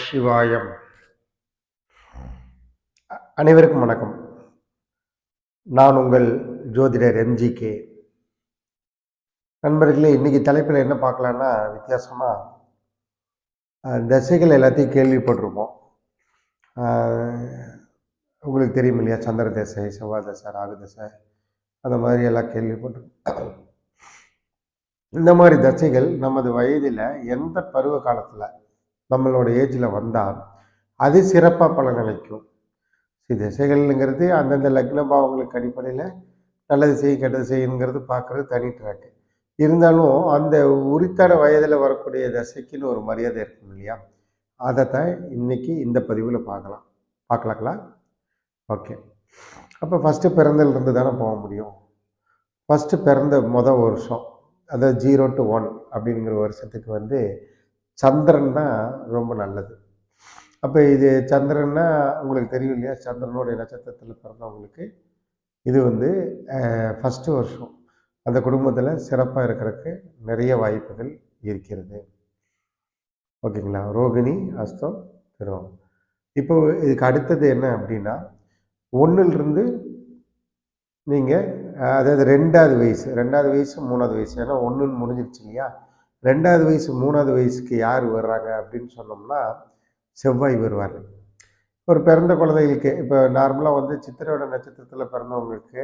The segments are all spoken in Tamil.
சிவாயம். அனைவருக்கும் வணக்கம். நான் உங்கள் ஜோதிடர் எம்ஜிகே நண்பர்களே இன்னைக்கு தலைப்பில் என்ன பார்க்கலான்னா வித்தியாசமாக தசைகள் எல்லாத்தையும் கேள்விப்பட்டிருப்போம். உங்களுக்கு தெரியும் இல்லையா சந்திர தசை செவ்வாய் தசை ராகு தசை அந்த மாதிரி எல்லாம் கேள்விப்பட்டிருக்கோம் இந்த மாதிரி தசைகள் நமது வயதில் எந்த பருவ காலத்தில் நம்மளோட ஏஜில் வந்தால் அது சிறப்பாக பலனளிக்கும் திசைகள்ங்கிறது அந்தந்த லக்ன பாவங்களுக்கு அடிப்படையில் நல்லது செய்யும் கெட்டது செய்யுங்கிறது பார்க்குறது தனி ட்ராக்கு. இருந்தாலும் அந்த உரித்தான வயதில் வரக்கூடிய தசைக்குன்னு ஒரு மரியாதை இருக்கும் இல்லையா? அதைத்தான் இன்னைக்கு இந்த பதிவில் பார்க்கலாம். பார்க்கலாங்களா? ஓகே. அப்போ ஃபஸ்ட்டு பிறந்ததுலேருந்து தானே போக முடியும். ஃபஸ்ட்டு பிறந்த மொதல் வருஷம் அதாவது ஜீரோ டு ஒன் அப்படிங்கிற வருஷத்துக்கு வந்து சந்திரன் தான் ரொம்ப நல்லது. அப்போ இது சந்திரன்னா உங்களுக்கு தெரியும் இல்லையா? சந்திரனுடைய நட்சத்திரத்தில் பிறந்தவங்களுக்கு இது வந்து ஃபஸ்ட்டு வருஷம். அந்த குடும்பத்தில் சிறப்பாக இருக்கிறதுக்கு நிறைய வாய்ப்புகள் இருக்கிறது. ஓகேங்களா? ரோகிணி அஸ்தம் திருவம் இப்போ இதுக்கு அடுத்தது என்ன அப்படின்னா ஒன்றுலேருந்து நீங்கள் அதாவது ரெண்டாவது வயசு ரெண்டாவது வயசு மூணாவது வயசு ஏன்னா ஒன்றுன்னு முடிஞ்சிருச்சு இல்லையா? ரெண்டாவது வயசு மூணாவது வயசுக்கு யார் வர்றாங்க அப்படின்னு சொன்னோம்னா செவ்வாய் வருவார். ஒரு பிறந்த குழந்தைகளுக்கு இப்போ நார்மலாக வந்து சித்திரையோட நட்சத்திரத்தில் பிறந்தவங்களுக்கு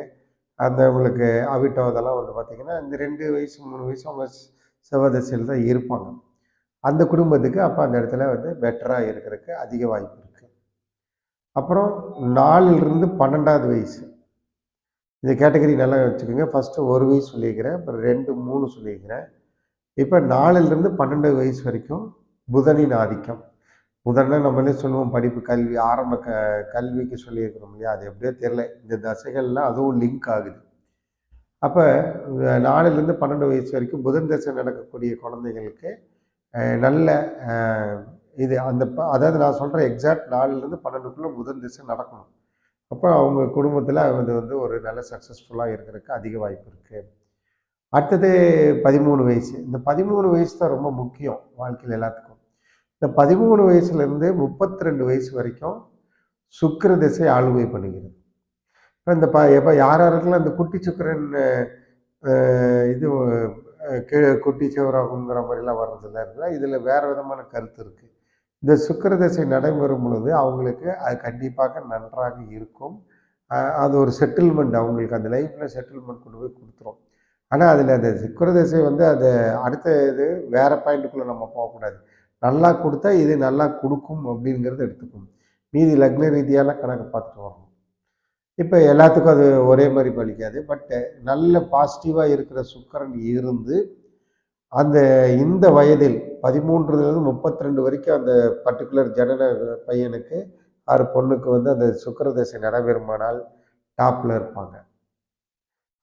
அந்த உங்களுக்கு அவிட்டோ அதெல்லாம் வந்து பார்த்திங்கன்னா இந்த ரெண்டு வயசு மூணு வயசு அவங்க செவ்வாய் தான் இருப்பாங்க. அந்த குடும்பத்துக்கு அப்போ அந்த இடத்துல வந்து பெட்டராக இருக்கிறதுக்கு அதிக வாய்ப்பு இருக்குது அப்புறம் நாலுலேருந்து பன்னெண்டாவது வயசு. இந்த கேட்டகரி நல்லா வச்சுக்கோங்க. ஃபஸ்ட்டு ஒரு வயசு சொல்லியிருக்கிறேன். அப்புறம் ரெண்டு மூணு சொல்லியிருக்கிறேன். இப்போ நாலுலேருந்து பன்னெண்டு வயசு வரைக்கும் புதனின் ஆதிக்கம். புதன்னா நம்மளே சொல்லுவோம்? படிப்பு கல்வி ஆரம்ப க கல்விக்கு சொல்லியிருக்கிறோம் இல்லையா? அது எப்படியோ தெரில இந்த தசைகள்லாம் அதுவும் லிங்க் ஆகுது. அப்போ நாலுலேருந்து பன்னெண்டு வயசு வரைக்கும் புதன் தசை நடக்கக்கூடிய குழந்தைகளுக்கு நல்ல இது அந்த ப- அதாவது நான் சொல்கிற எக்ஸாக்ட் நாலுலேருந்து பன்னெண்டுக்குள்ளே புதன் திசை நடக்கணும். அப்போ அவங்க குடும்பத்தில் அது வந்து ஒரு நல்ல சக்ஸஸ்ஃபுல்லாக இருக்கிறதுக்கு அதிக வாய்ப்பு இருக்குது அடுத்தது பதிமூணு வயசு. இந்த பதிமூணு வயசு தான் ரொம்ப முக்கியம் வாழ்க்கையில் எல்லாத்துக்கும். இந்த பதிமூணு வயசுலேருந்து முப்பத்தி ரெண்டு வயசு வரைக்கும் சுக்கர திசை ஆளுமை பண்ணுகிறது. இப்போ இந்த ப எப்போ யார் யாருக்கெல்லாம் இந்த குட்டி சுக்கரன் இது கீழே குட்டி சிவராகுங்கிற மாதிரிலாம் வர்றதில்ல. இருக்குல்ல இதில் வேறு விதமான கருத்து இருக்குது இந்த சுக்கர திசை நடைபெறும் பொழுது அவங்களுக்கு அது கண்டிப்பாக நன்றாக இருக்கும். அது ஒரு செட்டில்மெண்ட் அவங்களுக்கு அந்த லைஃப்பில் செட்டில்மெண்ட் கொண்டு போய் கொடுத்துரும். ஆனால் அதில் அந்த சுக்கர திசை வந்து அது அடுத்த இது வேறு பாயிண்ட்டுக்குள்ளே நம்ம போகக்கூடாது. நல்லா கொடுத்தா இது நல்லா கொடுக்கும் அப்படிங்கிறத எடுத்துக்கணும். மீதி லக்ன ரீதியாலாம் கணக்கு பார்த்துட்டு வரணும். இப்போ எல்லாத்துக்கும் அது ஒரே மாதிரி பலிக்காது பட் நல்ல பாசிட்டிவாக இருக்கிற சுக்கரன் இருந்து அந்த இந்த வயதில் பதிமூன்றுலேருந்து முப்பத்தி ரெண்டு வரைக்கும் அந்த பர்டிகுலர் ஜனன பையனுக்கு ஆறு பொண்ணுக்கு வந்து அந்த சுக்கர தசை நடைபெறுமானால் டாப்பில் இருப்பாங்க.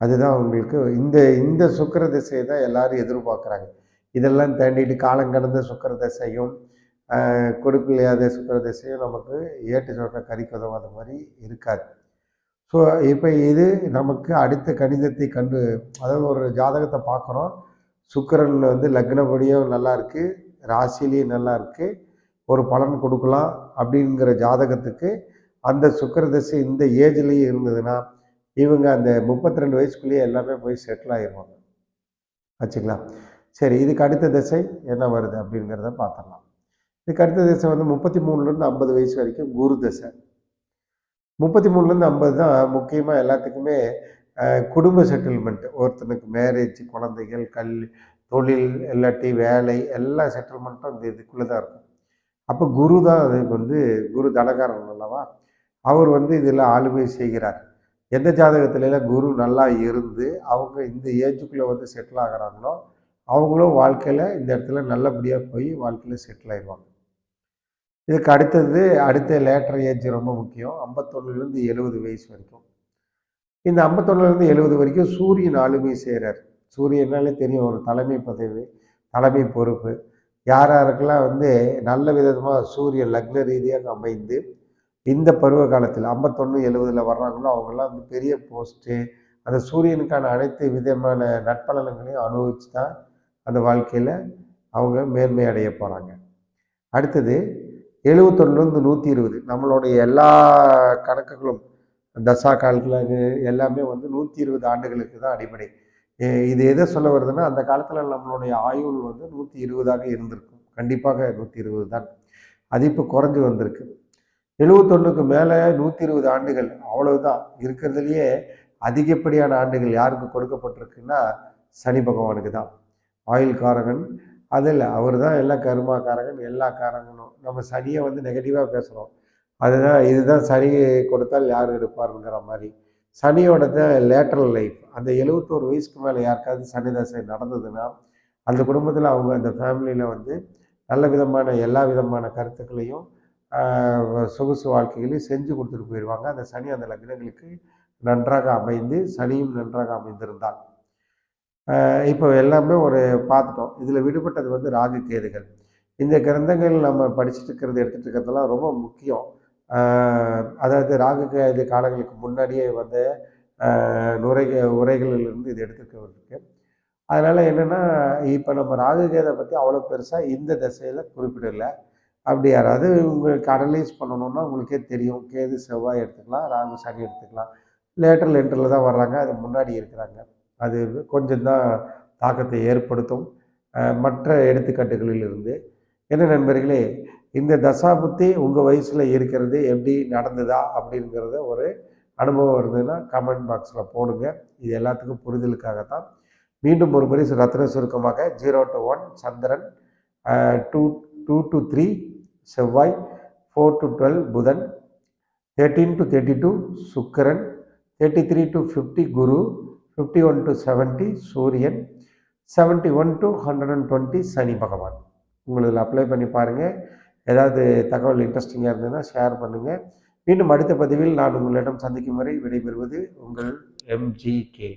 அதுதான் அவங்களுக்கு இந்த இந்த சுக்கிர திசையை தான் எல்லாரும் எதிர்பார்க்குறாங்க. இதெல்லாம் தாண்டிட்டு காலங்கடந்த சுக்கிர திசையும் ஆஹ், கொடுப்பில்லாத சுக்கிர திசையும் நமக்கு ஏட்டு சொக்க கறிக்கு உதவாத மாதிரி இருக்காது. ஸோ இப்போ இது நமக்கு அடுத்த கணிதத்தை கண்டு அதாவது ஒரு ஜாதகத்தை பார்க்குறோம். சுக்கரன் வந்து லக்னப்படியும் நல்லா இருக்குது ராசிலையும் நல்லா இருக்குது ஒரு பலன் கொடுக்கலாம் அப்படிங்கிற ஜாதகத்துக்கு அந்த சுக்கிர திசை இந்த ஏஜ்லேயும் இருந்ததுன்னா இவங்க அந்த முப்பத்தி ரெண்டு வயசுக்குள்ளேயே எல்லாமே போய் செட்டில் ஆகிடுவாங்க வச்சுக்கலாம் சரி இதுக்கு அடுத்த திசை என்ன வருது அப்படிங்கிறத பார்த்துடலாம். இதுக்கு அடுத்த திசை வந்து முப்பத்தி மூணுலேருந்து ஐம்பது வயசு வரைக்கும் குரு திசை. முப்பத்தி மூணுலேருந்து ஐம்பது தான் முக்கியமாக எல்லாத்துக்குமே குடும்ப செட்டில்மெண்ட் ஒருத்தனுக்கு மேரேஜ் குழந்தைகள் கல் தொழில் இல்லாட்டி வேலை எல்லா செட்டில்மெண்ட்டும் இந்த இதுக்குள்ளே தான் இருக்கும். அப்போ குரு தான் அதுக்கு வந்து குரு தனகாரன் அல்லவா? அவர் வந்து இதில் ஆளுமை செய்கிறார். எந்த ஜாதகத்துலலாம் குரு நல்லா இருந்து அவங்க இந்த ஏஜுக்குள்ளே வந்து செட்டில் ஆகுறாங்களோ அவங்களும் வாழ்க்கையில் இந்த இடத்துல நல்லபடியாக போய் வாழ்க்கையில் செட்டில் ஆயிடுவாங்க. இதுக்கு அடுத்தது அடுத்த லேட்டர் ஏஜ் ரொம்ப முக்கியம். ஐம்பத்தொன்னுலேருந்து எழுபது வயசு வரைக்கும். இந்த ஐம்பத்தொன்னுலேருந்து எழுபது வரைக்கும் சூரியன் ஆளுமை செய்கிறார் சூரியனாலே தெரியும் ஒரு தலைமை பதவி தலைமை பொறுப்பு. யார் யாருக்கெல்லாம் வந்து நல்ல விதமாக சூரியன் லக்ன ரீதியாக அமைந்து இந்த பருவ காலத்தில் ஐம்பத்தொன்று எழுபதில் வர்றாங்களோ அவங்கெல்லாம் வந்து பெரிய போஸ்ட்டு. அந்த சூரியனுக்கான அனைத்து விதமான நட்பலன்களையும் அனுபவிச்சு தான் அந்த வாழ்க்கையில் அவங்க மேன்மை அடைய போகிறாங்க அடுத்தது எழுபத்தொன்னுலேருந்து நூற்றி இருபது. நம்மளுடைய எல்லா கணக்குகளும் தசா கால்குலரு எல்லாமே வந்து நூற்றி இருபது ஆண்டுகளுக்கு தான் அடிப்படை. இது எதை சொல்ல வருதுன்னா அந்த காலத்தில் நம்மளுடைய ஆயுள் வந்து நூற்றி இருபதாக இருந்திருக்கும். கண்டிப்பாக நூற்றி இருபது தான். அது இப்போ குறைஞ்சி வந்திருக்கு. எழுபத்தொன்னுக்கு மேலே நூற்றி இருபது ஆண்டுகள் அவ்வளவுதான். இருக்கிறதுலையே அதிகப்படியான ஆண்டுகள் யாருக்கு கொடுக்கப்பட்டிருக்குன்னா சனி பகவானுக்கு தான். ஆயில் காரகன் அதில் அவர் தான் எல்லா கருமா காரகன் எல்லா காரகனும் நம்ம சனியை வந்து நெகட்டிவாக பேசுகிறோம் அதுதான் இதுதான் சனி கொடுத்தால் யார் எடுப்பாருங்கிற மாதிரி. சனியோட லேட்டரல் லைஃப் அந்த எழுபத்தோரு வயசுக்கு மேலே யாருக்காவது சனி தசை நடந்ததுன்னா அந்த குடும்பத்தில் அவங்க அந்த ஃபேமிலியில் வந்து நல்ல விதமான எல்லா விதமான கருத்துக்களையும் சொகுசு வாழ்க்கைகளையும் செஞ்சு கொடுத்துட்டு போயிடுவாங்க அந்த சனி அந்த லக்னங்களுக்கு நன்றாக அமைந்து சனியும் நன்றாக அமைந்திருந்தால். இப்போ எல்லாமே ஒரு பார்த்துட்டோம். இதில் விடுபட்டது வந்து ராகு கேதுகள். இந்த கிரந்தங்கள் நம்ம படிச்சுட்டு இருக்கிறது எடுத்துகிட்டு இருக்கிறதெல்லாம் ரொம்ப முக்கியம். அதாவது ராகு கேது காலங்களுக்கு முன்னாடியே வந்த நுரை உரைகளிலிருந்து இது எடுத்துக்கிறதுக்கு அதனால் என்னென்னா இப்போ நம்ம ராகு கேதை பற்றி அவ்வளோ பெருசாக இந்த திசையில் குறிப்பிடலை. அப்படி யாராவது உங்களுக்கு அனலைஸ் பண்ணணும்னா உங்களுக்கே தெரியும். கேது செவ்வாய் எடுத்துக்கலாம் ராகு சனி எடுத்துக்கலாம். லேட்டர் லென்டரில் தான் வர்றாங்க. அது முன்னாடி இருக்கிறாங்க. அது கொஞ்சம் தான் தாக்கத்தை ஏற்படுத்தும். மற்ற எடுத்துக்காட்டுகளில் இருந்து. என்ன நண்பர்களே இந்த தசாபுத்தி உங்கள் வயசில் இருக்கிறது எப்படி நடந்ததா அப்படிங்கிறத ஒரு அனுபவம் இருந்ததுன்னா கமெண்ட் பாக்ஸில் போடுங்க. இது எல்லாத்துக்கும் புரிதலுக்காகத்தான். மீண்டும் ஒரு முறை ரத்ன சுருக்கமாக zero to one Chandran two two to three செவ்வாய் ஃபோர் டு டுவெல் புதன் thirteen to thirty two Sukran thirty three to fifty Guru fifty one to seventy சூரியன் seventy one to hundred and twenty சனி பகவான். உங்களுக்கு அப்ளை பண்ணி பாருங்கள் ஏதாவது தகவல் இன்ட்ரெஸ்டிங்காக இருந்ததுன்னா ஷேர் பண்ணுங்கள் மீண்டும் அடுத்த பதிவில் நான் உங்களிடம் சந்திக்கும் வரை விடைபெறுவது உங்கள் எம்ஜிகே